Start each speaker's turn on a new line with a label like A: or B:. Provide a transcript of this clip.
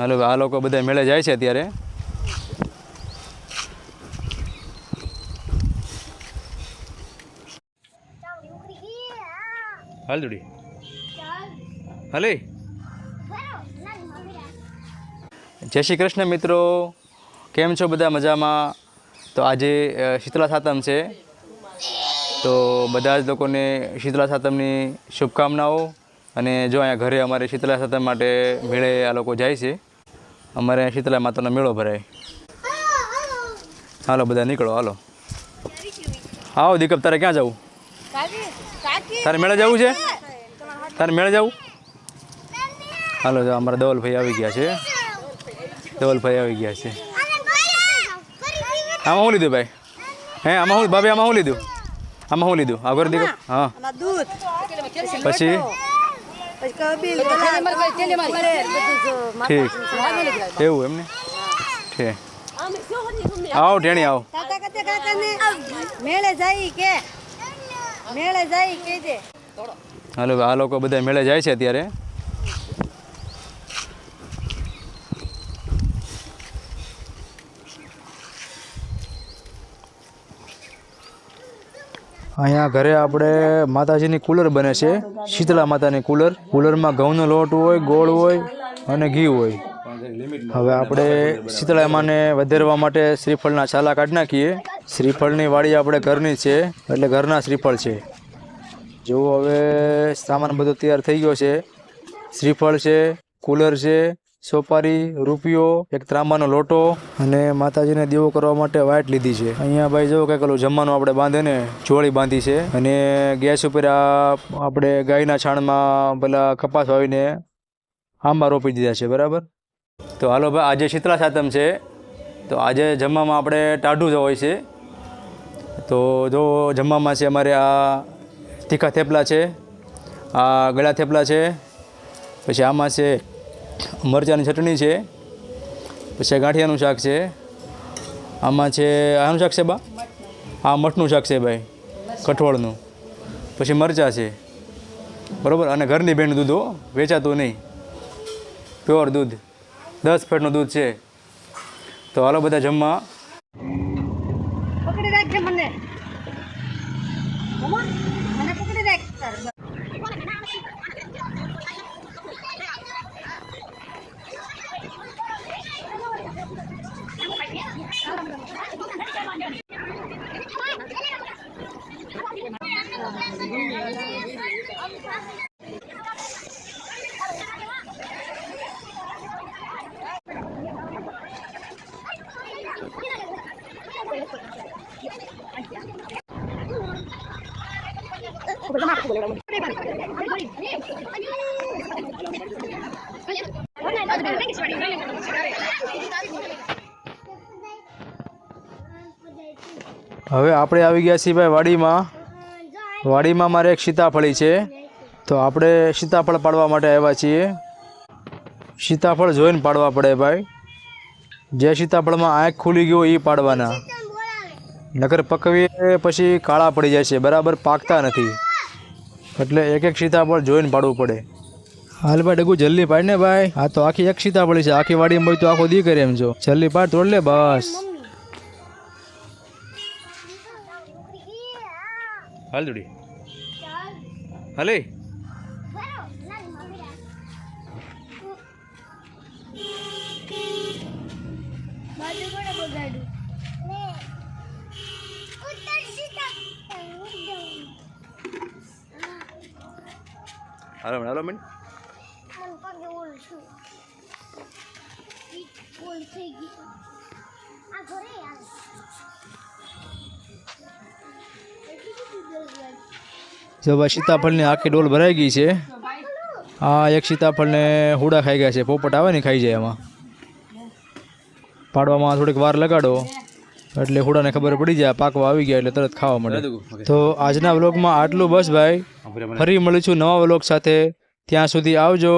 A: હાલો આ લોકો બધા મેળે જાય છે અત્યારે. હાલ જોડી હાલે. જય શ્રી કૃષ્ણ મિત્રો. કેમ છો બધા મજામાં? તો આજે શીતળા સાતમ છે. તો બધા જ લોકોને શીતળા સાતમની શુભકામનાઓ. અને જો અહીંયા ઘરે અમારે શીતળા સાતમ માટે મેળે આ લોકો જાય છે. અમારે શીતલા માતાનો મેળો ભરાય. હાલો બધા નીકળો હાલો. આવો દીકપ તારે ક્યાં જવું? તારે મેળે જવું છે? તારે મેળે જવું? હાલો જો અમારા ધવલભાઈ આવી ગયા છે. ધવલભાઈ આવી ગયા છે. આમાં શું લીધું ભાઈ? હે આમાં શું ભાભી આમાં શું લીધું? આમાં શું લીધું? આગળ દીકપ હા. પછી? ઠીક. એવું એમને? ઠીક. આવો ઢેણી આવો.
B: કાકા કાકા કાકાને મેળે જાય કે. મેળે જાય કે
A: હાલો આ લોકો બધા મેળે જાય છે અત્યારે. અહીંયા ઘરે આપણે માતાજીની કુલર બને છે. શીતળા માતાની કુલર. કુલરમાં ઘઉંનો લોટ હોય, ગોળ હોય અને ઘી હોય. હવે આપણે શીતળા માને વધારવા માટે શ્રીફળના છાલા કાઢી નાખીએ. શ્રીફળની વાડી આપણે ઘરની છે, એટલે ઘરના શ્રીફળ છે. જો હવે સામાન બધો તૈયાર થઈ ગયો છે. શ્રીફળ છે, કુલર છે સોપારી, રૂપિયો, એક ત્રાંબાનો લોટો અને માતાજીને દેવો કરવા માટે વાટ લીધી છે. અહીંયા ભાઈ જો કંઈક જમવાનું આપણે બાંધે ને ચોળી બાંધી છે અને ગેસ ઉપર આપણે ગાયના છાણમાં પેલા કપાસ વાવીને આંબા રોપી દીધા છે, બરાબર? તો હાલો ભાઈ, આજે શીતળા સાતમ છે. તો આજે જમવામાં આપણે ટાઢું જ હોય છે. તો જો જમવામાં છે અમારે આ તીખા થેપલા છે, આ ગળા થેપલા છે, પછી આમાં છે મરચાંની ચટણી છે, પછી ગાંઠિયાનું શાક છે. આમાં છે, આનું શાક છે બા? આ મઠનું શાક છે ભાઈ, કઠોળનું. પછી મરચાં છે. બરાબર? અને ઘરની બેન દૂધ વેચાતું નહીં. પ્યોર દૂધ. દસ ફેટનું દૂધ છે. તો હાલો બધા જમવા.
B: પકડી રાખજે મને મમ્મા, મને પકડી રાખ
A: હવે આપણે આવી ગયા છીએ ભાઈ વાડીમાં. વાડીમાં મારે એક સીતાફળી છે. તો આપણે સીતાફળ પાડવા માટે આવ્યા છીએ. સીતાફળ જોઈને પાડવા પડે ભાઈ. જે સીતાફળમાં આંખ ખુલી ગયો એ પાડવાના. નકર પકવીએ પછી કાળા પડી જાય છે. બરાબર પાકતા નથી. એટલે એક એક સીતાફળ જોઈને પાડવું પડે. હાલ ભાઈ ડગુ જલ્દી પાડ ને ભાઈ. આ તો આખી એક સીતાફળી છે. આખી વાડી મળી તો આખો દી કરે એમ છો જલ્દી પાડ તોડ લે બસ. હાલ જોડી હાલે. હાલો મેં હાલો મેં જો ભાઈ સીતાફળની આખી ડોલ ભરાઈ ગઈ છે. આ એક સીતાફળને હુડા ખાઈ ગયા છે. પોપટ આવે ને ખાઈ જાય એમાં. પાડવામાં થોડીક વાર લગાડો. એટલે હુડાને ખબર પડી જાય પાકવા આવી ગયા એટલે તરત ખાવા મળે. તો આજના વ્લોગમાં આટલું બસ ભાઈ. ફરી મળીશું નવા વ્લોગ સાથે. ત્યાં સુધી આવજો.